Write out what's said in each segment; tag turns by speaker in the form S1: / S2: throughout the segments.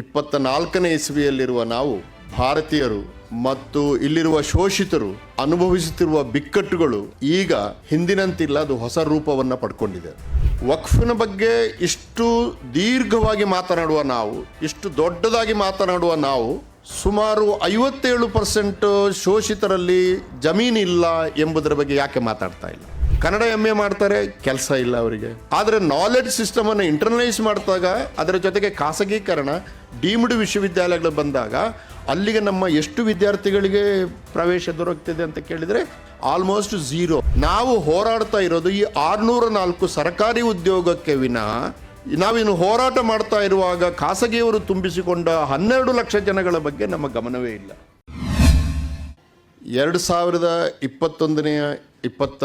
S1: ಇಪ್ಪತ್ತ ನಾಲ್ಕನೇ ಇಸವಿಯಲ್ಲಿರುವ ನಾವು ಭಾರತೀಯರು ಮತ್ತು ಇಲ್ಲಿರುವ ಶೋಷಿತರು ಅನುಭವಿಸುತ್ತಿರುವ ಬಿಕ್ಕಟ್ಟುಗಳು ಈಗ ಹಿಂದಿನಂತಿಲ್ಲ, ಅದು ಹೊಸ ರೂಪವನ್ನು ಪಡ್ಕೊಂಡಿದೆ. ವಕ್ಫಿನ ಬಗ್ಗೆ ಇಷ್ಟು ದೀರ್ಘವಾಗಿ ಮಾತನಾಡುವ ನಾವು, ಇಷ್ಟು ದೊಡ್ಡದಾಗಿ ಮಾತನಾಡುವ ನಾವು, ಸುಮಾರು ಐವತ್ತೇಳು ಪರ್ಸೆಂಟ್ ಶೋಷಿತರಲ್ಲಿ ಜಮೀನಿಲ್ಲ ಎಂಬುದರ ಬಗ್ಗೆ ಯಾಕೆ ಮಾತಾಡ್ತಾ ಇಲ್ಲ? ಕನ್ನಡ ಎಂ ಎ ಮಾಡ್ತಾರೆ, ಕೆಲಸ ಇಲ್ಲ ಅವರಿಗೆ. ಆದರೆ ನಾಲೆಡ್ಜ್ ಸಿಸ್ಟಮ್ ಅನ್ನು ಇಂಟರ್ನಲೈಸ್ ಮಾಡಿದಾಗ ಅದರ ಜೊತೆಗೆ ಖಾಸಗೀಕರಣ ಡೀಮ್ಡ್ ವಿಶ್ವವಿದ್ಯಾಲಯಗಳು ಬಂದಾಗ ಅಲ್ಲಿಗೆ ನಮ್ಮ ಎಷ್ಟು ವಿದ್ಯಾರ್ಥಿಗಳಿಗೆ ಪ್ರವೇಶ ದೊರಕ್ತಿದೆ ಅಂತ ಕೇಳಿದರೆ ಆಲ್ಮೋಸ್ಟ್ ಝೀರೋ ನಾವು ಹೋರಾಡ್ತಾ ಇರೋದು ಈ ಆರುನೂರ ನಾಲ್ಕು ಸರ್ಕಾರಿ ಉದ್ಯೋಗಕ್ಕೆ ವಿನ ನಾವಿನ್ನು ಹೋರಾಟ ಮಾಡ್ತಾ ಇರುವಾಗ ಖಾಸಗಿಯವರು ತುಂಬಿಸಿಕೊಂಡ ಹನ್ನೆರಡು ಲಕ್ಷ ಜನಗಳ ಬಗ್ಗೆ ನಮ್ಮ ಗಮನವೇ ಇಲ್ಲ. ಎರಡು ಸಾವಿರದ ಇಪ್ಪತ್ತೊಂದನೆಯ ಇಪ್ಪತ್ತ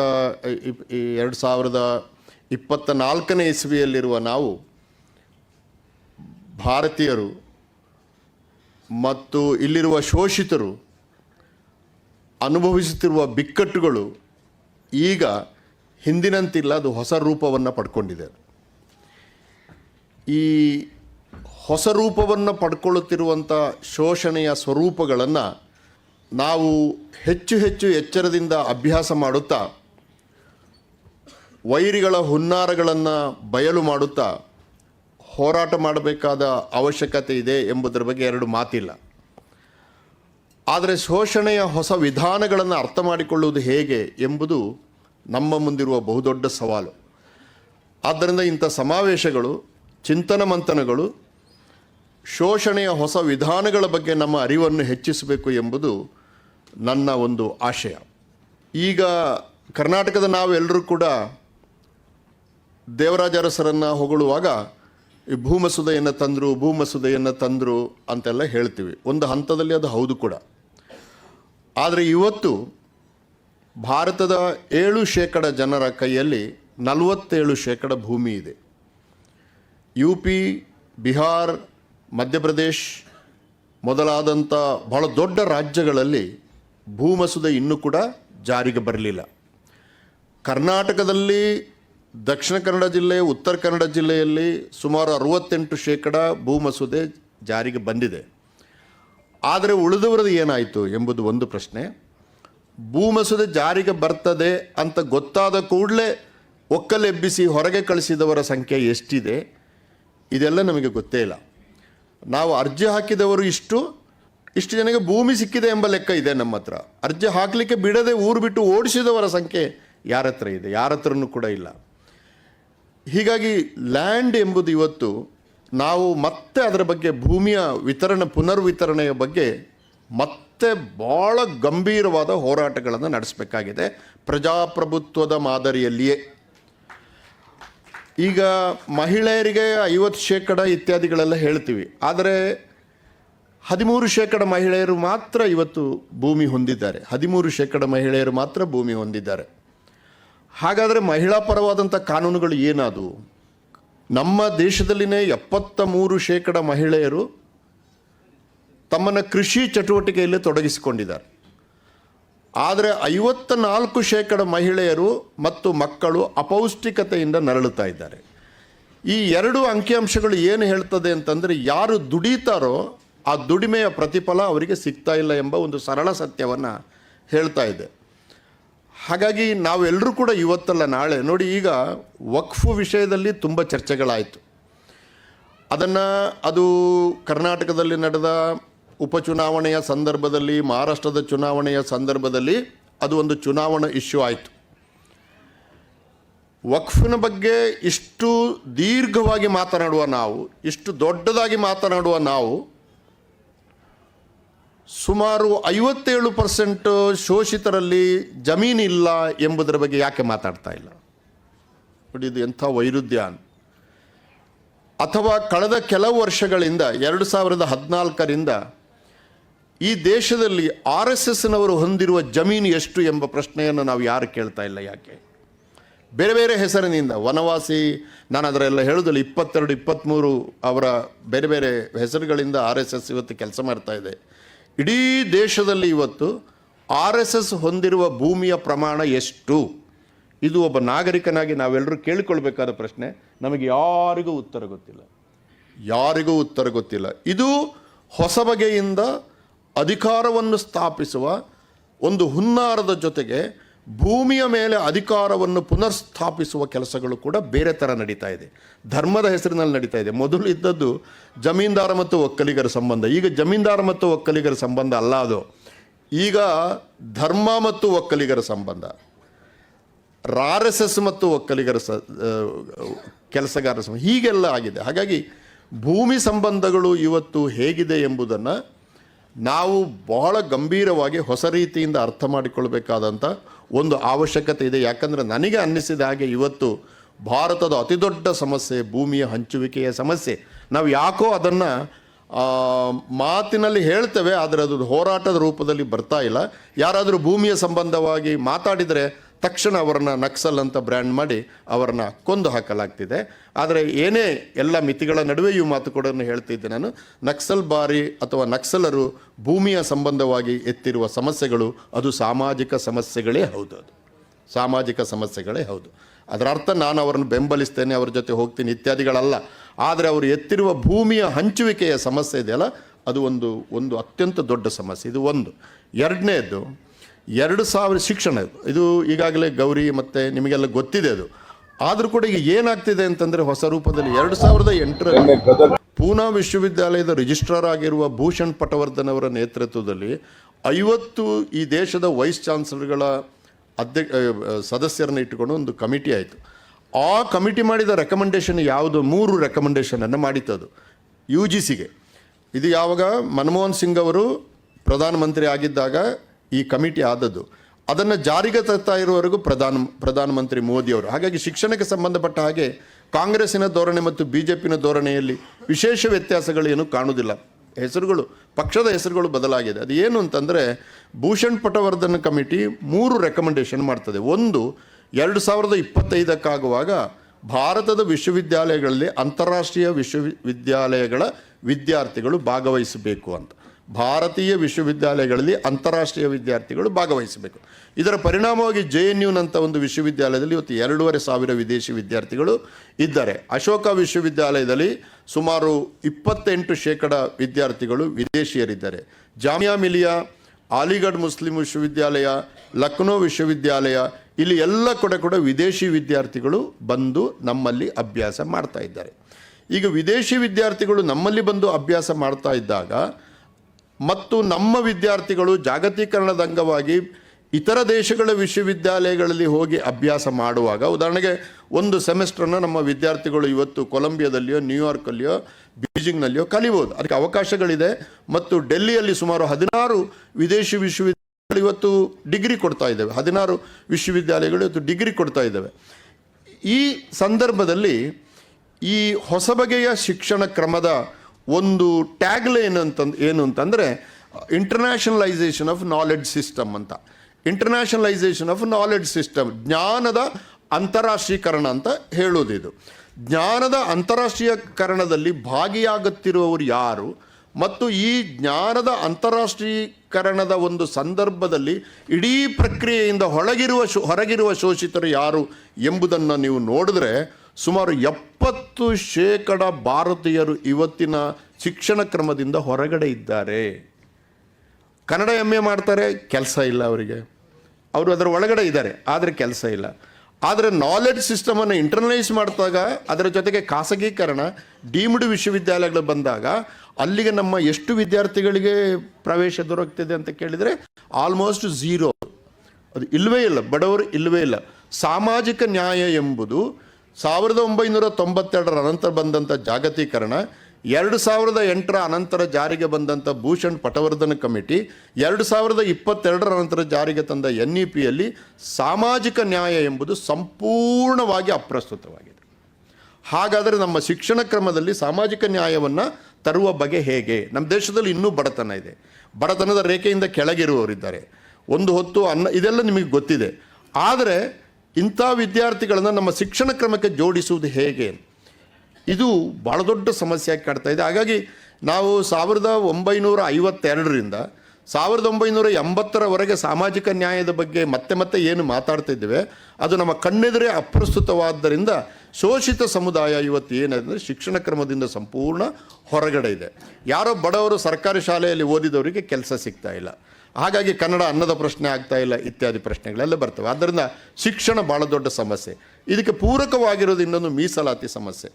S1: ಎರಡು ಸಾವಿರದ ಇಪ್ಪತ್ತ ನಾಲ್ಕನೇ ಇಸ್ವಿಯಲ್ಲಿರುವ ನಾವು ಭಾರತೀಯರು ಮತ್ತು ಇಲ್ಲಿರುವ ಶೋಷಿತರು ಅನುಭವಿಸುತ್ತಿರುವ ಬಿಕ್ಕಟ್ಟುಗಳು ಈಗ ಹಿಂದಿನಂತಿಲ್ಲ, ಅದು ಹೊಸ ರೂಪವನ್ನು ಪಡ್ಕೊಂಡಿದೆ. ಈ ಹೊಸ ರೂಪವನ್ನು ಪಡ್ಕೊಳ್ಳುತ್ತಿರುವಂಥ ಶೋಷಣೆಯ ಸ್ವರೂಪಗಳನ್ನು ನಾವು ಹೆಚ್ಚು ಹೆಚ್ಚು ಎಚ್ಚರದಿಂದ ಅಭ್ಯಾಸ ಮಾಡುತ್ತಾ, ವೈರಿಗಳ ಹುನ್ನಾರಗಳನ್ನು ಬಯಲು ಮಾಡುತ್ತಾ ಹೋರಾಟ ಮಾಡಬೇಕಾದ ಅವಶ್ಯಕತೆ ಇದೆ ಎಂಬುದರ ಬಗ್ಗೆ ಎರಡು ಮಾತಿಲ್ಲ. ಆದರೆ ಶೋಷಣೆಯ ಹೊಸ ವಿಧಾನಗಳನ್ನು ಅರ್ಥ ಮಾಡಿಕೊಳ್ಳುವುದು ಹೇಗೆ ಎಂಬುದು ನಮ್ಮ ಮುಂದಿರುವ ಬಹುದೊಡ್ಡ ಸವಾಲು. ಆದ್ದರಿಂದ ಇಂಥ ಸಮಾವೇಶಗಳು, ಚಿಂತನ ಮಂಥನಗಳು, ಶೋಷಣೆಯ ಹೊಸ ವಿಧಾನಗಳ ಬಗ್ಗೆ ನಮ್ಮ ಅರಿವನ್ನು ಹೆಚ್ಚಿಸಬೇಕು ಎಂಬುದು ನನ್ನ ಒಂದು ಆಶಯ. ಈಗ ಕರ್ನಾಟಕದ ನಾವೆಲ್ಲರೂ ಕೂಡ ದೇವರಾಜ ಅರಸರನ್ನು ಹೊಗಳುವಾಗ ಈ ಭೂಮಸುದೆಯನ್ನು ತಂದರು ಭೂಮಸುದೆಯನ್ನು ತಂದರು ಅಂತೆಲ್ಲ ಹೇಳ್ತೀವಿ. ಒಂದು ಹಂತದಲ್ಲಿ ಅದು ಹೌದು ಕೂಡ. ಆದರೆ ಇವತ್ತು ಭಾರತದ ಏಳು ಶೇಕಡ ಜನರ ಕೈಯಲ್ಲಿ ನಲವತ್ತೇಳು ಶೇಕಡ ಭೂಮಿ ಇದೆ. ಯು ಪಿ, ಬಿಹಾರ್, ಮಧ್ಯಪ್ರದೇಶ್ ಮೊದಲಾದಂಥ ಬಹಳ ದೊಡ್ಡ ರಾಜ್ಯಗಳಲ್ಲಿ ಭೂಮಸುದೆ ಇನ್ನೂ ಕೂಡ ಜಾರಿಗೆ ಬರಲಿಲ್ಲ. ಕರ್ನಾಟಕದಲ್ಲಿ ದಕ್ಷಿಣ ಕನ್ನಡ ಜಿಲ್ಲೆ, ಉತ್ತರ ಕನ್ನಡ ಜಿಲ್ಲೆಯಲ್ಲಿ ಸುಮಾರು ಅರವತ್ತೆಂಟು ಶೇಕಡ ಭೂಮಸೂದೆ ಜಾರಿಗೆ ಬಂದಿದೆ. ಆದರೆ ಉಳಿದವರದ್ದು ಏನಾಯಿತು ಎಂಬುದು ಒಂದು ಪ್ರಶ್ನೆ. ಭೂಮಸೂದೆ ಜಾರಿಗೆ ಬರ್ತದೆ ಅಂತ ಗೊತ್ತಾದ ಕೂಡಲೇ ಒಕ್ಕಲೆಬ್ಬಿಸಿ ಹೊರಗೆ ಕಳಿಸಿದವರ ಸಂಖ್ಯೆ ಎಷ್ಟಿದೆ? ಇದೆಲ್ಲ ನಮಗೆ ಗೊತ್ತೇ ಇಲ್ಲ. ನಾವು ಅರ್ಜಿ ಹಾಕಿದವರು ಇಷ್ಟು ಇಷ್ಟು ಜನಕ್ಕೆ ಭೂಮಿ ಸಿಕ್ಕಿದೆ ಎಂಬ ಲೆಕ್ಕ ಇದೆ ನಮ್ಮ ಹತ್ರ. ಅರ್ಜಿ ಹಾಕಲಿಕ್ಕೆ ಬಿಡದೆ ಊರು ಬಿಟ್ಟು ಓಡಿಸಿದವರ ಸಂಖ್ಯೆ ಯಾರ ಹತ್ರ ಇದೆ? ಯಾರ ಹತ್ರನೂ ಕೂಡ ಇಲ್ಲ. ಹೀಗಾಗಿ ಲ್ಯಾಂಡ್ ಎಂಬುದು ಇವತ್ತು ನಾವು ಮತ್ತೆ ಅದರ ಬಗ್ಗೆ ಭೂಮಿಯ ವಿತರಣೆ, ಪುನರ್ವಿತರಣೆಯ ಬಗ್ಗೆ ಮತ್ತೆ ಭಾಳ ಗಂಭೀರವಾದ ಹೋರಾಟಗಳನ್ನು ನಡೆಸಬೇಕಾಗಿದೆ. ಪ್ರಜಾಪ್ರಭುತ್ವದ ಮಾದರಿಯಲ್ಲಿಯೇ. ಈಗ ಮಹಿಳೆಯರಿಗೆ ಐವತ್ತು ಶೇಕಡ ಇತ್ಯಾದಿಗಳೆಲ್ಲ ಹೇಳ್ತೀವಿ. ಆದರೆ ಹದಿಮೂರು ಶೇಕಡ ಮಹಿಳೆಯರು ಮಾತ್ರ ಇವತ್ತು ಭೂಮಿ ಹೊಂದಿದ್ದಾರೆ. ಹದಿಮೂರು ಶೇಕಡ ಮಹಿಳೆಯರು ಮಾತ್ರ ಭೂಮಿ ಹೊಂದಿದ್ದಾರೆ. ಹಾಗಾದರೆ ಮಹಿಳಾ ಪರವಾದಂಥ ಕಾನೂನುಗಳು ಏನಾದವು? ನಮ್ಮ ದೇಶದಲ್ಲಿನೇ ಎಪ್ಪತ್ತ ಮೂರು ಶೇಕಡ ಮಹಿಳೆಯರು ತಮ್ಮನ್ನು ಕೃಷಿ ಚಟುವಟಿಕೆಯಲ್ಲಿ ತೊಡಗಿಸಿಕೊಂಡಿದ್ದಾರೆ. ಆದರೆ ಐವತ್ತ ನಾಲ್ಕು ಶೇಕಡ ಮಹಿಳೆಯರು ಮತ್ತು ಮಕ್ಕಳು ಅಪೌಷ್ಟಿಕತೆಯಿಂದ ನರಳುತ್ತಾ ಇದ್ದಾರೆ. ಈ ಎರಡು ಅಂಕಿಅಂಶಗಳು ಏನು ಹೇಳ್ತದೆ ಅಂತಂದರೆ ಯಾರು ದುಡಿತಾರೋ ಆ ದುಡಿಮೆಯ ಪ್ರತಿಫಲ ಅವರಿಗೆ ಸಿಗ್ತಾ ಇಲ್ಲ ಎಂಬ ಒಂದು ಸರಳ ಸತ್ಯವನ್ನು ಹೇಳ್ತಾ ಇದೆ. ಹಾಗಾಗಿ ನಾವೆಲ್ಲರೂ ಕೂಡ ಇವತ್ತಲ್ಲ ನಾಳೆ, ನೋಡಿ ಈಗ ವಕ್ಫು ವಿಷಯದಲ್ಲಿ ತುಂಬ ಚರ್ಚೆಗಳಾಯಿತು. ಅದನ್ನು ಅದು ಕರ್ನಾಟಕದಲ್ಲಿ ನಡೆದ ಉಪಚುನಾವಣೆಯ ಸಂದರ್ಭದಲ್ಲಿ, ಮಹಾರಾಷ್ಟ್ರದ ಚುನಾವಣೆಯ ಸಂದರ್ಭದಲ್ಲಿ ಅದು ಒಂದು ಚುನಾವಣಾ ಇಶ್ಯೂ ಆಯಿತು. ವಕ್ಫಿನ ಬಗ್ಗೆ ಇಷ್ಟು ದೀರ್ಘವಾಗಿ ಮಾತನಾಡುವ ನಾವು, ಇಷ್ಟು ದೊಡ್ಡದಾಗಿ ಮಾತನಾಡುವ ನಾವು ಸುಮಾರು ಐವತ್ತೇಳು ಪರ್ಸೆಂಟ್ ಶೋಷಿತರಲ್ಲಿ ಜಮೀನಿಲ್ಲ ಎಂಬುದರ ಬಗ್ಗೆ ಯಾಕೆ ಮಾತಾಡ್ತಾ ಇಲ್ಲ? ನೋಡಿ, ಇದು ಎಂಥ ವೈರುಧ್ಯ. ಅಥವಾ ಕಳೆದ ಕೆಲವು ವರ್ಷಗಳಿಂದ, ಎರಡು ಸಾವಿರದ ಹದಿನಾಲ್ಕರಿಂದ ಈ ದೇಶದಲ್ಲಿ ಆರ್ ಎಸ್ ಎಸ್ನವರು ಹೊಂದಿರುವ ಜಮೀನು ಎಷ್ಟು ಎಂಬ ಪ್ರಶ್ನೆಯನ್ನು ನಾವು ಯಾರು ಕೇಳ್ತಾ ಇಲ್ಲ ಯಾಕೆ? ಬೇರೆ ಬೇರೆ ಹೆಸರಿನಿಂದ, ವನವಾಸಿ, ನಾನು ಅದರೆಲ್ಲ ಹೇಳೋದಿಲ್ಲ, ಇಪ್ಪತ್ತೆರಡು, ಇಪ್ಪತ್ತ್ಮೂರು ಅವರ ಬೇರೆ ಬೇರೆ ಹೆಸರುಗಳಿಂದ ಆರ್ ಎಸ್ ಎಸ್ ಇವತ್ತು ಕೆಲಸ ಮಾಡ್ತಾ ಇದೆ. ಇಡೀ ದೇಶದಲ್ಲಿ ಇವತ್ತು ಆರ್ ಎಸ್ ಎಸ್ ಹೊಂದಿರುವ ಭೂಮಿಯ ಪ್ರಮಾಣ ಎಷ್ಟು? ಇದು ಒಬ್ಬ ನಾಗರಿಕನಾಗಿ ನಾವೆಲ್ಲರೂ ಕೇಳಿಕೊಳ್ಬೇಕಾದ ಪ್ರಶ್ನೆ. ನಮಗೆ ಯಾರಿಗೂ ಉತ್ತರ ಗೊತ್ತಿಲ್ಲ. ಯಾರಿಗೂ ಉತ್ತರ ಗೊತ್ತಿಲ್ಲ. ಇದು ಹೊಸ ಬಗೆಯಿಂದ ಅಧಿಕಾರವನ್ನು ಸ್ಥಾಪಿಸುವ ಒಂದು ಹುನ್ನಾರದ ಜೊತೆಗೆ ಭೂಮಿಯ ಮೇಲೆ ಅಧಿಕಾರವನ್ನು ಪುನರ್ಸ್ಥಾಪಿಸುವ ಕೆಲಸಗಳು ಕೂಡ ಬೇರೆ ಥರ ನಡೀತಾ ಇದೆ. ಧರ್ಮದ ಹೆಸರಿನಲ್ಲಿ ನಡೀತಾ ಇದೆ. ಮೊದಲು ಇದ್ದದ್ದು ಜಮೀನ್ದಾರ ಮತ್ತು ಒಕ್ಕಲಿಗರ ಸಂಬಂಧ. ಈಗ ಜಮೀನ್ದಾರ ಮತ್ತು ಒಕ್ಕಲಿಗರ ಸಂಬಂಧ ಅಲ್ಲ ಅದು. ಈಗ ಧರ್ಮ ಮತ್ತು ಒಕ್ಕಲಿಗರ ಸಂಬಂಧ. ಆರ್ ಎಸ್ ಎಸ್ ಮತ್ತು ಒಕ್ಕಲಿಗರ ಸ ಕೆಲಸಗಾರ ಸಂಬಂಧ. ಹೀಗೆಲ್ಲ ಆಗಿದೆ. ಹಾಗಾಗಿ ಭೂಮಿ ಸಂಬಂಧಗಳು ಇವತ್ತು ಹೇಗಿದೆ ಎಂಬುದನ್ನು ನಾವು ಬಹಳ ಗಂಭೀರವಾಗಿ ಹೊಸ ರೀತಿಯಿಂದ ಅರ್ಥ ಮಾಡಿಕೊಳ್ಬೇಕಾದಂಥ ಒಂದು ಅವಶ್ಯಕತೆ ಇದೆ. ಯಾಕಂದರೆ ನನಗೆ ಅನ್ನಿಸಿದ ಹಾಗೆ ಇವತ್ತು ಭಾರತದ ಅತಿದೊಡ್ಡ ಸಮಸ್ಯೆ, ಭೂಮಿಯ ಹಂಚುವಿಕೆಯ ಸಮಸ್ಯೆ. ನಾವು ಯಾಕೋ ಅದನ್ನು ಮಾತಿನಲ್ಲಿ ಹೇಳ್ತೇವೆ, ಆದರೆ ಅದು ಹೋರಾಟದ ರೂಪದಲ್ಲಿ ಬರ್ತಾ ಇಲ್ಲ. ಯಾರಾದರೂ ಭೂಮಿಯ ಸಂಬಂಧವಾಗಿ ಮಾತಾಡಿದರೆ ತಕ್ಷಣ ಅವರನ್ನ ನಕ್ಸಲ್ ಅಂತ ಬ್ರ್ಯಾಂಡ್ ಮಾಡಿ ಅವರನ್ನ ಕೊಂದು ಹಾಕಲಾಗ್ತಿದೆ. ಆದರೆ ಏನೇ ಎಲ್ಲ ಮಿತಿಗಳ ನಡುವೆ ಈ ಮಾತು ಕೂಡ ಹೇಳ್ತಿದ್ದೆ ನಾನು. ನಕ್ಸಲ್ ಬಾರಿ ಅಥವಾ ನಕ್ಸಲರು ಭೂಮಿಯ ಸಂಬಂಧವಾಗಿ ಎತ್ತಿರುವ ಸಮಸ್ಯೆಗಳು ಅದು ಸಾಮಾಜಿಕ ಸಮಸ್ಯೆಗಳೇ ಹೌದು ಅದು. ಸಾಮಾಜಿಕ ಸಮಸ್ಯೆಗಳೇ ಹೌದು. ಅದರ ಅರ್ಥ ನಾನು ಅವರನ್ನು ಬೆಂಬಲಿಸ್ತೇನೆ, ಅವ್ರ ಜೊತೆ ಹೋಗ್ತೀನಿ ಇತ್ಯಾದಿಗಳಲ್ಲ. ಆದರೆ ಅವರು ಎತ್ತಿರುವ ಭೂಮಿಯ ಹಂಚುವಿಕೆಯ ಸಮಸ್ಯೆ ಇದೆಯಲ್ಲ, ಅದು ಒಂದು ಒಂದು ಅತ್ಯಂತ ದೊಡ್ಡ ಸಮಸ್ಯೆ. ಇದು ಒಂದು. ಎರಡನೇದು ಎರಡು ಸಾವಿರ ಶಿಕ್ಷಣ. ಇದು. ಇದು ಈಗಾಗಲೇ ಗೌರಿ ಮತ್ತು ನಿಮಗೆಲ್ಲ ಗೊತ್ತಿದೆ ಅದು. ಆದರೂ ಕೂಡ ಈಗ ಏನಾಗ್ತಿದೆ ಅಂತಂದರೆ ಹೊಸ ರೂಪದಲ್ಲಿ ಎರಡು ಸಾವಿರದ ಎಂಟರಲ್ಲಿ ಪೂನಾ ವಿಶ್ವವಿದ್ಯಾಲಯದ ರಿಜಿಸ್ಟ್ರಾರ್ ಆಗಿರುವ ಭೂಷಣ್ ಪಟವರ್ಧನ್ ಅವರ ನೇತೃತ್ವದಲ್ಲಿ ಐವತ್ತು ಈ ದೇಶದ ವೈಸ್ ಚಾನ್ಸಲರ್ಗಳ ಅಧ್ಯಕ್ಷ ಸದಸ್ಯರನ್ನು ಇಟ್ಟುಕೊಂಡು ಒಂದು ಕಮಿಟಿ ಆಯಿತು. ಆ ಕಮಿಟಿ ಮಾಡಿದ ರೆಕಮೆಂಡೇಶನ್ ಯಾವುದು? ಮೂರು ರೆಕಮೆಂಡೇಷನನ್ನು ಮಾಡಿತ್ತದು ಯು ಜಿ ಸಿಗೆ. ಇದು ಯಾವಾಗ? ಮನಮೋಹನ್ ಸಿಂಗ್ ಅವರು ಪ್ರಧಾನಮಂತ್ರಿ ಆಗಿದ್ದಾಗ ಈ ಕಮಿಟಿ ಆದದ್ದು. ಅದನ್ನು ಜಾರಿಗೆ ತರ್ತಾ ಇರುವವರೆಗೂ ಪ್ರಧಾನ, ಪ್ರಧಾನಮಂತ್ರಿ ಮೋದಿಯವರು. ಹಾಗಾಗಿ ಶಿಕ್ಷಣಕ್ಕೆ ಸಂಬಂಧಪಟ್ಟ ಹಾಗೆ ಕಾಂಗ್ರೆಸ್ಸಿನ ಧೋರಣೆ ಮತ್ತು ಬಿ ಜೆ ಪಿನ ಧೋರಣೆಯಲ್ಲಿ ವಿಶೇಷ ವ್ಯತ್ಯಾಸಗಳೇನು ಕಾಣುವುದಿಲ್ಲ. ಹೆಸರುಗಳು, ಪಕ್ಷದ ಹೆಸರುಗಳು ಬದಲಾಗಿದೆ. ಅದು ಏನು ಅಂತಂದರೆ ಭೂಷಣ್ ಪಟವರ್ಧನ್ ಕಮಿಟಿ ಮೂರು ರೆಕಮೆಂಡೇಷನ್ ಮಾಡ್ತದೆ. ಒಂದು, ಎರಡು ಸಾವಿರದ ಇಪ್ಪತ್ತೈದಕ್ಕಾಗುವಾಗ ಭಾರತದ ವಿಶ್ವವಿದ್ಯಾಲಯಗಳಲ್ಲಿ ಅಂತಾರಾಷ್ಟ್ರೀಯ ವಿಶ್ವವಿದ್ಯಾಲಯಗಳ ವಿದ್ಯಾರ್ಥಿಗಳು ಭಾಗವಹಿಸಬೇಕು ಅಂತ. ಭಾರತೀಯ ವಿಶ್ವವಿದ್ಯಾಲಯಗಳಲ್ಲಿ ಅಂತಾರಾಷ್ಟ್ರೀಯ ವಿದ್ಯಾರ್ಥಿಗಳು ಭಾಗವಹಿಸಬೇಕು. ಇದರ ಪರಿಣಾಮವಾಗಿ ಜೆ ಎನ್ ಯುನಂಥ ಒಂದು ವಿಶ್ವವಿದ್ಯಾಲಯದಲ್ಲಿ ಇವತ್ತು ಎರಡೂವರೆ ಸಾವಿರ ವಿದೇಶಿ ವಿದ್ಯಾರ್ಥಿಗಳು ಇದ್ದಾರೆ. ಅಶೋಕ ವಿಶ್ವವಿದ್ಯಾಲಯದಲ್ಲಿ ಸುಮಾರು ಇಪ್ಪತ್ತೆಂಟು ಶೇಕಡ ವಿದ್ಯಾರ್ಥಿಗಳು ವಿದೇಶಿಯರಿದ್ದಾರೆ. ಜಾಮಿಯಾ ಮಿಲಿಯಾ, ಅಲಿಗಢ್ ಮುಸ್ಲಿಂ ವಿಶ್ವವಿದ್ಯಾಲಯ, ಲಕ್ನೋ ವಿಶ್ವವಿದ್ಯಾಲಯ, ಇಲ್ಲಿ ಎಲ್ಲ ಕಡೆ ಕೂಡ ವಿದೇಶಿ ವಿದ್ಯಾರ್ಥಿಗಳು ಬಂದು ನಮ್ಮಲ್ಲಿ ಅಭ್ಯಾಸ ಮಾಡ್ತಾ ಇದ್ದಾರೆ. ಈಗ ವಿದೇಶಿ ವಿದ್ಯಾರ್ಥಿಗಳು ನಮ್ಮಲ್ಲಿ ಬಂದು ಅಭ್ಯಾಸ ಮಾಡ್ತಾ ಇದ್ದಾಗ ಮತ್ತು ನಮ್ಮ ವಿದ್ಯಾರ್ಥಿಗಳು ಜಾಗತೀಕರಣದ ಅಂಗವಾಗಿ ಇತರ ದೇಶಗಳ ವಿಶ್ವವಿದ್ಯಾಲಯಗಳಲ್ಲಿ ಹೋಗಿ ಅಭ್ಯಾಸ ಮಾಡುವಾಗ, ಉದಾಹರಣೆಗೆ ಒಂದು ಸೆಮೆಸ್ಟ್ರನ್ನು ನಮ್ಮ ವಿದ್ಯಾರ್ಥಿಗಳು ಇವತ್ತು ಕೊಲಂಬಿಯಾದಲ್ಲಿಯೋ, ನ್ಯೂಯಾರ್ಕಲ್ಲಿಯೋ, ಬೀಜಿಂಗ್ನಲ್ಲಿಯೋ ಕಲಿಬೋದು. ಅದಕ್ಕೆ ಅವಕಾಶಗಳಿದೆ ಮತ್ತು ಡೆಲ್ಲಿಯಲ್ಲಿ ಸುಮಾರು ಹದಿನಾರು ವಿದೇಶಿ ವಿಶ್ವವಿದ್ಯಾಲಯಗಳು ಇವತ್ತು ಡಿಗ್ರಿ ಕೊಡ್ತಾ ಇದ್ದಾವೆ. ಹದಿನಾರು ವಿಶ್ವವಿದ್ಯಾಲಯಗಳು ಇವತ್ತು ಡಿಗ್ರಿ ಕೊಡ್ತಾ ಇದ್ದಾವೆ. ಈ ಸಂದರ್ಭದಲ್ಲಿ ಈ ಹೊಸ ಬಗೆಯ ಶಿಕ್ಷಣ ಕ್ರಮದ ಒಂದು ಟ್ಯಾಗ್ಲೈನ್ ಅಂತಂದು, ಏನು ಅಂತಂದರೆ ಇಂಟರ್ನ್ಯಾಷನಲೈಸೇಷನ್ ಆಫ್ ನಾಲೆಡ್ಜ್ ಸಿಸ್ಟಮ್ ಅಂತ. ಇಂಟರ್ನ್ಯಾಷನಲೈಸೇಷನ್ ಆಫ್ ನಾಲೆಡ್ಜ್ ಸಿಸ್ಟಮ್ ಜ್ಞಾನದ ಅಂತಾರಾಷ್ಟ್ರೀಕರಣ ಅಂತ ಹೇಳೋದಿದು. ಜ್ಞಾನದ ಅಂತಾರಾಷ್ಟ್ರೀಯಕರಣದಲ್ಲಿ ಭಾಗಿಯಾಗುತ್ತಿರುವವರು ಯಾರು? ಮತ್ತು ಈ ಜ್ಞಾನದ ಅಂತಾರಾಷ್ಟ್ರೀಕರಣದ ಒಂದು ಸಂದರ್ಭದಲ್ಲಿ ಇಡೀ ಪ್ರಕ್ರಿಯೆಯಿಂದ ಹೊರಗಿರುವ ಶೋ, ಹೊರಗಿರುವ ಶೋಷಿತರು ಯಾರು ಎಂಬುದನ್ನು ನೀವು ನೋಡಿದ್ರೆ ಸುಮಾರು ಎಪ್ಪತ್ತು ಶೇಕಡ ಭಾರತೀಯರು ಇವತ್ತಿನ ಶಿಕ್ಷಣ ಕ್ರಮದಿಂದ ಹೊರಗಡೆ ಇದ್ದಾರೆ. ಕನ್ನಡ ಎಂ ಎ ಮಾಡ್ತಾರೆ, ಕೆಲಸ ಇಲ್ಲ ಅವರಿಗೆ. ಅವರು ಅದರ ಒಳಗಡೆ ಇದ್ದಾರೆ, ಆದರೆ ಕೆಲಸ ಇಲ್ಲ. ಆದರೆ ನಾಲೆಡ್ಜ್ ಸಿಸ್ಟಮನ್ನು ಇಂಟರ್ನಲೈಸ್ ಮಾಡಿದಾಗ ಅದರ ಜೊತೆಗೆ ಖಾಸಗೀಕರಣ ಡೀಮ್ಡ್ ವಿಶ್ವವಿದ್ಯಾಲಯಗಳು ಬಂದಾಗ, ಅಲ್ಲಿಗೆ ನಮ್ಮ ಎಷ್ಟು ವಿದ್ಯಾರ್ಥಿಗಳಿಗೆ ಪ್ರವೇಶ ದೊರಕ್ತಿದೆ ಅಂತ ಕೇಳಿದರೆ ಆಲ್ಮೋಸ್ಟ್ ಝೀರೋ ಅದು ಇಲ್ಲವೇ ಇಲ್ಲ, ಬಡವರು ಇಲ್ಲವೇ ಇಲ್ಲ. ಸಾಮಾಜಿಕ ನ್ಯಾಯ ಎಂಬುದು ಸಾವಿರದ ಒಂಬೈನೂರ ತೊಂಬತ್ತೆರಡರ ಅನಂತರ ಬಂದಂಥ ಜಾಗತೀಕರಣ, ಎರಡು ಸಾವಿರದ ಎಂಟರ ಅನಂತರ ಜಾರಿಗೆ ಬಂದಂಥ ಭೂಷಣ್ ಪಟವರ್ಧನ ಕಮಿಟಿ, ಎರಡು ಸಾವಿರದ ಇಪ್ಪತ್ತೆರಡರ ನಂತರ ಜಾರಿಗೆ ತಂದ ಎನ್ ಇ ಪಿಯಲ್ಲಿ ಸಾಮಾಜಿಕ ನ್ಯಾಯ ಎಂಬುದು ಸಂಪೂರ್ಣವಾಗಿ ಅಪ್ರಸ್ತುತವಾಗಿದೆ. ಹಾಗಾದರೆ ನಮ್ಮ ಶಿಕ್ಷಣ ಕ್ರಮದಲ್ಲಿ ಸಾಮಾಜಿಕ ನ್ಯಾಯವನ್ನು ತರುವ ಬಗೆ ಹೇಗೆ? ನಮ್ಮ ದೇಶದಲ್ಲಿ ಇನ್ನೂ ಬಡತನ ಇದೆ. ಬಡತನದ ರೇಖೆಯಿಂದ ಕೆಳಗಿರುವವರಿದ್ದಾರೆ. ಒಂದು ಹೊತ್ತು ಅನ್ನ, ಇದೆಲ್ಲ ನಿಮಗೆ ಗೊತ್ತಿದೆ. ಆದರೆ ಇಂಥ ವಿದ್ಯಾರ್ಥಿಗಳನ್ನು ನಮ್ಮ ಶಿಕ್ಷಣ ಕ್ರಮಕ್ಕೆ ಜೋಡಿಸುವುದು ಹೇಗೆ? ಇದು ಭಾಳ ದೊಡ್ಡ ಸಮಸ್ಯೆಯಾಗಿ ಕಾಡ್ತಾ ಇದೆ. ಹಾಗಾಗಿ ನಾವು ಸಾವಿರದ ಒಂಬೈನೂರ ಐವತ್ತೆರಡರಿಂದ ಸಾವಿರದ ಒಂಬೈನೂರ ಎಂಬತ್ತರವರೆಗೆ ಸಾಮಾಜಿಕ ನ್ಯಾಯದ ಬಗ್ಗೆ ಮತ್ತೆ ಮತ್ತೆ ಏನು ಮಾತಾಡ್ತಿದ್ದೇವೆ ಅದು ನಮ್ಮ ಕಣ್ಣೆದುರೇ ಅಪ್ರಸ್ತುತವಾದ್ದರಿಂದ ಶೋಷಿತ ಸಮುದಾಯ ಇವತ್ತು ಏನಂದರೆ ಶಿಕ್ಷಣ ಕ್ರಮದಿಂದ ಸಂಪೂರ್ಣ ಹೊರಗಡೆ ಇದೆ. ಯಾರೋ ಬಡವರು ಸರ್ಕಾರಿ ಶಾಲೆಯಲ್ಲಿ ಓದಿದವರಿಗೆ ಕೆಲಸ ಸಿಗ್ತಾ ಇಲ್ಲ. ಹಾಗಾಗಿ ಕನ್ನಡ ಅನ್ನದ ಪ್ರಶ್ನೆ ಆಗ್ತಾ ಇಲ್ಲ ಇತ್ಯಾದಿ ಪ್ರಶ್ನೆಗಳೆಲ್ಲ ಬರ್ತವೆ. ಆದ್ದರಿಂದ ಶಿಕ್ಷಣ ಭಾಳ ದೊಡ್ಡ ಸಮಸ್ಯೆ. ಇದಕ್ಕೆ ಪೂರಕವಾಗಿರೋದು ಇನ್ನೊಂದು ಮೀಸಲಾತಿ ಸಮಸ್ಯೆ.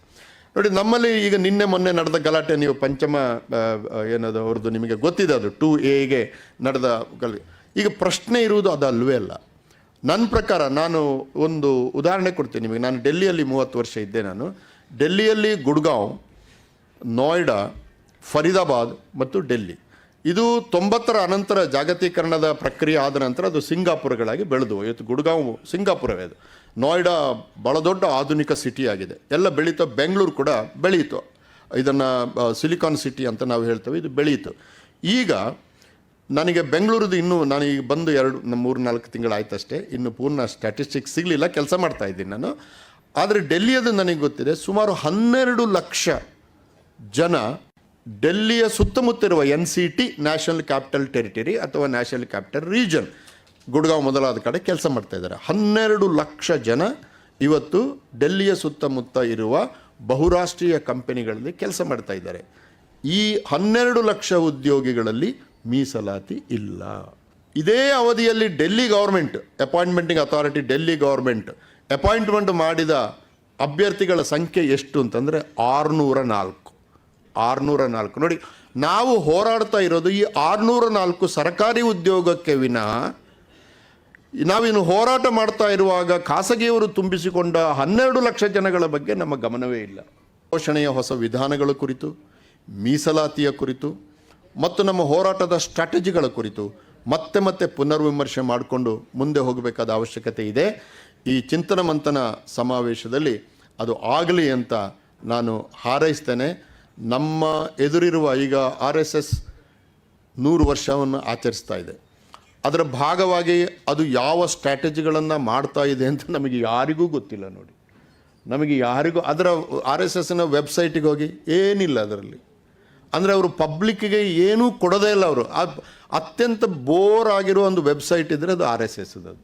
S1: ನೋಡಿ, ನಮ್ಮಲ್ಲಿ ಈಗ ನಿನ್ನೆ ಮೊನ್ನೆ ನಡೆದ ಗಲಾಟೆ, ನೀವು ಪಂಚಮ ಏನದು ಅವ್ರದ್ದು ನಿಮಗೆ ಗೊತ್ತಿದೆ ಅದು, ಟು ಎಗೆ ನಡೆದ ಗಲಾಟೆ. ಈಗ ಪ್ರಶ್ನೆ ಇರುವುದು ಅದು ಅಲ್ವೇ ಅಲ್ಲ. ನನ್ನ ಪ್ರಕಾರ ನಾನು ಒಂದು ಉದಾಹರಣೆ ಕೊಡ್ತೀನಿ ನಿಮಗೆ. ನಾನು ಡೆಲ್ಲಿಯಲ್ಲಿ ಮೂವತ್ತು ವರ್ಷ ಇದ್ದೆ ನಾನು. ಡೆಲ್ಲಿಯಲ್ಲಿ ಗುಡ್ಗಾಂವ್, ನೋಯ್ಡಾ, ಫರೀದಾಬಾದ್ ಮತ್ತು ಡೆಲ್ಲಿ. ಇದು ತೊಂಬತ್ತರ ಅನಂತರ ಜಾಗತೀಕರಣದ ಪ್ರಕ್ರಿಯೆ ಆದ ನಂತರ ಅದು ಸಿಂಗಾಪುರಗಳಾಗಿ ಬೆಳೆದು ಇವತ್ತು ಗುಡ್ಗಾಂವ್, ಸಿಂಗಾಪುರವೇ ಅದು. ನೋಯ್ಡಾ ಭಾಳ ದೊಡ್ಡ ಆಧುನಿಕ ಸಿಟಿ ಆಗಿದೆ. ಎಲ್ಲ ಬೆಳೀತು. ಬೆಂಗಳೂರು ಕೂಡ ಬೆಳೀತು. ಇದನ್ನು ಸಿಲಿಕಾನ್ ಸಿಟಿ ಅಂತ ನಾವು ಹೇಳ್ತೇವೆ. ಇದು ಬೆಳೀತು. ಈಗ ನನಗೆ ಬೆಂಗಳೂರದು ಇನ್ನೂ ನಾನು ಈಗ ಬಂದು ಎರಡು ಮೂರು, ನಾಲ್ಕು ತಿಂಗಳಾಯ್ತಷ್ಟೇ ಇನ್ನು ಪೂರ್ಣ ಸ್ಟ್ಯಾಟಿಸ್ಟಿಕ್ಸ್ ಸಿಗಲಿಲ್ಲ. ಕೆಲಸ ಮಾಡ್ತಾ ಇದ್ದೀನಿ ನಾನು. ಆದರೆ ಡೆಲ್ಲಿಯದು ನನಗೆ ಗೊತ್ತಿದೆ, ಸುಮಾರು ಹನ್ನೆರಡು ಲಕ್ಷ ಜನ ಡೆಲ್ಲಿಯ ಸುತ್ತಮುತ್ತ ಇರುವ N C T national capital territory ಅಥವಾ ನ್ಯಾಷನಲ್ ಕ್ಯಾಪಿಟಲ್ ರೀಜನ್. ಗುಡ್ಗಾಂವ್ ಮೊದಲಾದ ಕಡೆ ಕೆಲಸ ಮಾಡ್ತಾ ಇದ್ದಾರೆ. ಹನ್ನೆರಡು ಲಕ್ಷ ಜನ ಇವತ್ತು ಡೆಲ್ಲಿಯ ಸುತ್ತಮುತ್ತ ಇರುವ ಬಹುರಾಷ್ಟ್ರೀಯ ಕಂಪನಿಗಳಲ್ಲಿ ಕೆಲಸ ಮಾಡ್ತಾ ಇದ್ದಾರೆ. ಈ ಹನ್ನೆರಡು ಲಕ್ಷ ಉದ್ಯೋಗಿಗಳಲ್ಲಿ ಮೀಸಲಾತಿ ಇಲ್ಲ. ಇದೇ ಅವಧಿಯಲ್ಲಿ Delhi government, appointing authority Delhi government appointment ಮಾಡಿದ ಅಭ್ಯರ್ಥಿಗಳ ಸಂಖ್ಯೆ ಎಷ್ಟು ಅಂತಂದರೆ ಆರುನೂರ ನಾಲ್ಕು. ಆರುನೂರ ನಾಲ್ಕು ನೋಡಿ, ನಾವು ಹೋರಾಡ್ತಾ ಇರೋದು ಈ ಆರುನೂರ ನಾಲ್ಕು ಸರ್ಕಾರಿ ಉದ್ಯೋಗಕ್ಕೆ ವಿನಃ, ನಾವಿನ್ನು ಹೋರಾಟ ಮಾಡ್ತಾ ಇರುವಾಗ ಖಾಸಗಿಯವರು ತುಂಬಿಸಿಕೊಂಡ ಹನ್ನೆರಡು ಲಕ್ಷ ಜನಗಳ ಬಗ್ಗೆ ನಮ್ಮ ಗಮನವೇ ಇಲ್ಲ. ಪೋಷಣೆಯ ಹೊಸ ವಿಧಾನಗಳ ಕುರಿತು, ಮೀಸಲಾತಿಯ ಕುರಿತು, ಮತ್ತು ನಮ್ಮ ಹೋರಾಟದ ಸ್ಟ್ರಾಟಜಿಗಳ ಕುರಿತು ಮತ್ತೆ ಮತ್ತೆ ಪುನರ್ವಿಮರ್ಶೆ ಮಾಡಿಕೊಂಡು ಮುಂದೆ ಹೋಗಬೇಕಾದ ಅವಶ್ಯಕತೆ ಇದೆ. ಈ ಚಿಂತನ ಮಂಥನ ಸಮಾವೇಶದಲ್ಲಿ ಅದು ಆಗಲಿ ಅಂತ ನಾನು ಹಾರೈಸ್ತೇನೆ. ನಮ್ಮ ಎದುರಿರುವ ಈಗ ಆರ್ ಎಸ್ ಎಸ್ ನೂರು ವರ್ಷವನ್ನು ಆಚರಿಸ್ತಾ ಇದೆ. ಅದರ ಭಾಗವಾಗಿ ಅದು ಯಾವ ಸ್ಟ್ರಾಟಜಿಗಳನ್ನು ಮಾಡ್ತಾ ಇದೆ ಅಂತ ನಮಗೆ ಯಾರಿಗೂ ಗೊತ್ತಿಲ್ಲ ನೋಡಿ. ನಮಗೆ ಯಾರಿಗೂ ಅದರ ಆರ್ ಎಸ್ ಎಸ್ನ ವೆಬ್ಸೈಟಿಗೆ ಹೋಗಿ ಏನಿಲ್ಲ ಅದರಲ್ಲಿ. ಅಂದರೆ ಅವರು ಪಬ್ಲಿಕ್ಕಿಗೆ ಏನೂ ಕೊಡೋದೇ ಇಲ್ಲ ಅವರು. ಅತ್ಯಂತ ಬೋರ್ ಆಗಿರೋ ಒಂದು ವೆಬ್ಸೈಟ್ ಇದ್ದರೆ ಅದು ಆರ್ ಎಸ್ ಎಸ್ ಅದು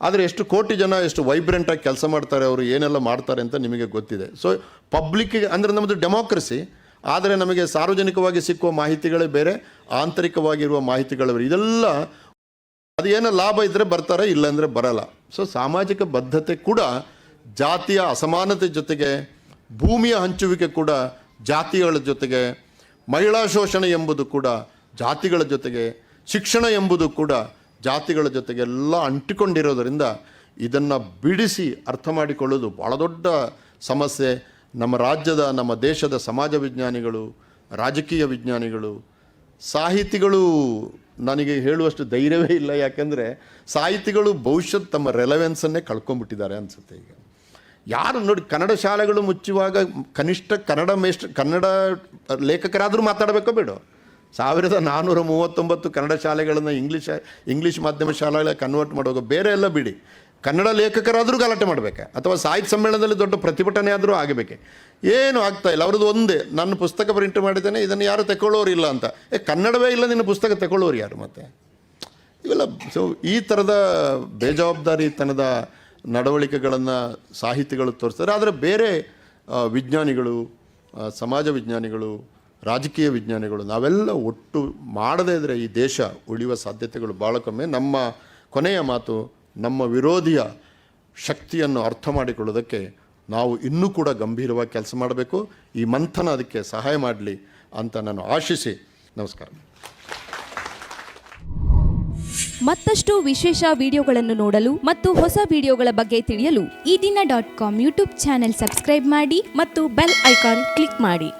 S1: ಆದರೆ ಎಷ್ಟು ಕೋಟಿ ಜನ ಎಷ್ಟು ವೈಬ್ರೆಂಟಾಗಿ ಕೆಲಸ ಮಾಡ್ತಾರೆ, ಅವರು ಏನೆಲ್ಲ ಮಾಡ್ತಾರೆ ಅಂತ ನಿಮಗೆ ಗೊತ್ತಿದೆ. ಸೊ ಪಬ್ಲಿಕ್ಕಿಗೆ ಅಂದರೆ ನಮ್ಮದು ಡೆಮೋಕ್ರಸಿ ಆದರೆ ನಮಗೆ ಸಾರ್ವಜನಿಕವಾಗಿ ಸಿಕ್ಕುವ ಮಾಹಿತಿಗಳೇ ಬೇರೆ, ಆಂತರಿಕವಾಗಿರುವ ಮಾಹಿತಿಗಳು ಇದೆಲ್ಲ ಅದೇನೋ ಲಾಭ ಇದ್ದರೆ ಬರ್ತಾರೆ ಇಲ್ಲಾಂದರೆ ಬರಲ್ಲ. ಸೊ ಸಾಮಾಜಿಕ ಬದ್ಧತೆ ಕೂಡ ಜಾತಿಯ ಅಸಮಾನತೆ ಜೊತೆಗೆ, ಭೂಮಿಯ ಹಂಚುವಿಕೆ ಕೂಡ ಜಾತಿಗಳ ಜೊತೆಗೆ, ಮಹಿಳಾ ಶೋಷಣೆ ಎಂಬುದು ಕೂಡ ಜಾತಿಗಳ ಜೊತೆಗೆ, ಶಿಕ್ಷಣ ಎಂಬುದು ಕೂಡ ಜಾತಿಗಳ ಜೊತೆಗೆ ಎಲ್ಲ ಅಂಟಿಕೊಂಡಿರೋದರಿಂದ ಇದನ್ನು ಬಿಡಿಸಿ ಅರ್ಥ ಮಾಡಿಕೊಳ್ಳೋದು ಭಾಳ ದೊಡ್ಡ ಸಮಸ್ಯೆ. ನಮ್ಮ ರಾಜ್ಯದ, ನಮ್ಮ ದೇಶದ ಸಮಾಜ ವಿಜ್ಞಾನಿಗಳು, ರಾಜಕೀಯ ವಿಜ್ಞಾನಿಗಳು, ಸಾಹಿತಿಗಳು ನನಗೆ ಹೇಳುವಷ್ಟು ಧೈರ್ಯವೇ ಇಲ್ಲ. ಯಾಕೆಂದರೆ ಸಾಹಿತಿಗಳು ಭವಿಷ್ಯದ ತಮ್ಮ ರೆಲೆವೆನ್ಸನ್ನೇ ಕಳ್ಕೊಂಡ್ಬಿಟ್ಟಿದ್ದಾರೆ ಅನಿಸುತ್ತೆ ಈಗ. ಯಾರು ನೋಡಿ ಕನ್ನಡ ಶಾಲೆಗಳು ಮುಚ್ಚುವಾಗ ಕನಿಷ್ಠ ಕನ್ನಡ ಮೇಷ್ಟ್ರ, ಕನ್ನಡ ಲೇಖಕರಾದರೂ ಮಾತಾಡಬೇಕೋ ಬೇಡ. ಸಾವಿರದ ನಾನ್ನೂರ ಮೂವತ್ತೊಂಬತ್ತು ಕನ್ನಡ ಶಾಲೆಗಳನ್ನು ಇಂಗ್ಲೀಷ್ ಇಂಗ್ಲೀಷ್ ಮಾಧ್ಯಮ ಶಾಲೆಗಳ ಕನ್ವರ್ಟ್ ಮಾಡುವಾಗ ಬೇರೆ ಎಲ್ಲ ಬಿಡಿ. ಕನ್ನಡ ಲೇಖಕರಾದರೂ ಗಲಾಟೆ ಮಾಡಬೇಕು, ಅಥವಾ ಸಾಹಿತ್ಯ ಸಮ್ಮೇಳನದಲ್ಲಿ ದೊಡ್ಡ ಪ್ರತಿಭಟನೆ ಆದರೂ ಆಗಬೇಕೆ. ಏನು ಆಗ್ತಾ ಇಲ್ಲ, ಅವ್ರದ್ದು ಒಂದೇ, ನನ್ನ ಪುಸ್ತಕ ಪ್ರಿಂಟ್ ಮಾಡಿದ್ದೇನೆ, ಇದನ್ನು ಯಾರು ತಗೊಳ್ಳೋರು ಇಲ್ಲ ಅಂತ. ಏ, ಕನ್ನಡವೇ ಇಲ್ಲ, ನಿನ್ನ ಪುಸ್ತಕ ತಗೊಳ್ಳೋರು ಯಾರು ಮತ್ತೆ? ಇವೆಲ್ಲ ಸೊ ಈ ಥರದ ಬೇಜವಾಬ್ದಾರಿತನದ ನಡವಳಿಕೆಗಳನ್ನು ಸಾಹಿತಿಗಳು ತೋರಿಸ್ತಾರೆ. ಆದರೆ ಬೇರೆ ವಿಜ್ಞಾನಿಗಳು ಸಮಾಜ ವಿಜ್ಞಾನಿಗಳು, ರಾಜಕೀಯ ವಿಜ್ಞಾನಿಗಳು, ನಾವೆಲ್ಲ ಒಟ್ಟು ಮಾಡದೇ ಇದ್ದರೆ ಈ ದೇಶ ಉಳಿಯುವ ಸಾಧ್ಯತೆಗಳು ಭಾಳ ಕಮ್ಮಿ. ನಮ್ಮ ಕೊನೆಯ ಮಾತು ನಮ್ಮ ವಿರೋಧಿಯ ಶಕ್ತಿಯನ್ನು ಅರ್ಥ ಮಾಡಿಕೊಳ್ಳೋದಕ್ಕೆ ನಾವು ಇನ್ನೂ ಕೂಡ ಗಂಭೀರವಾಗಿ ಕೆಲಸ ಮಾಡಬೇಕು. ಈ ಮಂಥನ ಅದಕ್ಕೆ ಸಹಾಯ ಮಾಡಲಿ ಅಂತ ನಾನು ಆಶಿಸಿ ನಮಸ್ಕಾರ.
S2: ಮತ್ತಷ್ಟು ವಿಶೇಷ ವಿಡಿಯೋಗಳನ್ನು ನೋಡಲು ಮತ್ತು ಹೊಸ ವಿಡಿಯೋಗಳ ಬಗ್ಗೆ ತಿಳಿಯಲು
S3: Eedina dot com YouTube channel subscribe ಮಾಡಿ ಮತ್ತು ಬೆಲ್ ಐಕಾನ್ ಕ್ಲಿಕ್ ಮಾಡಿ.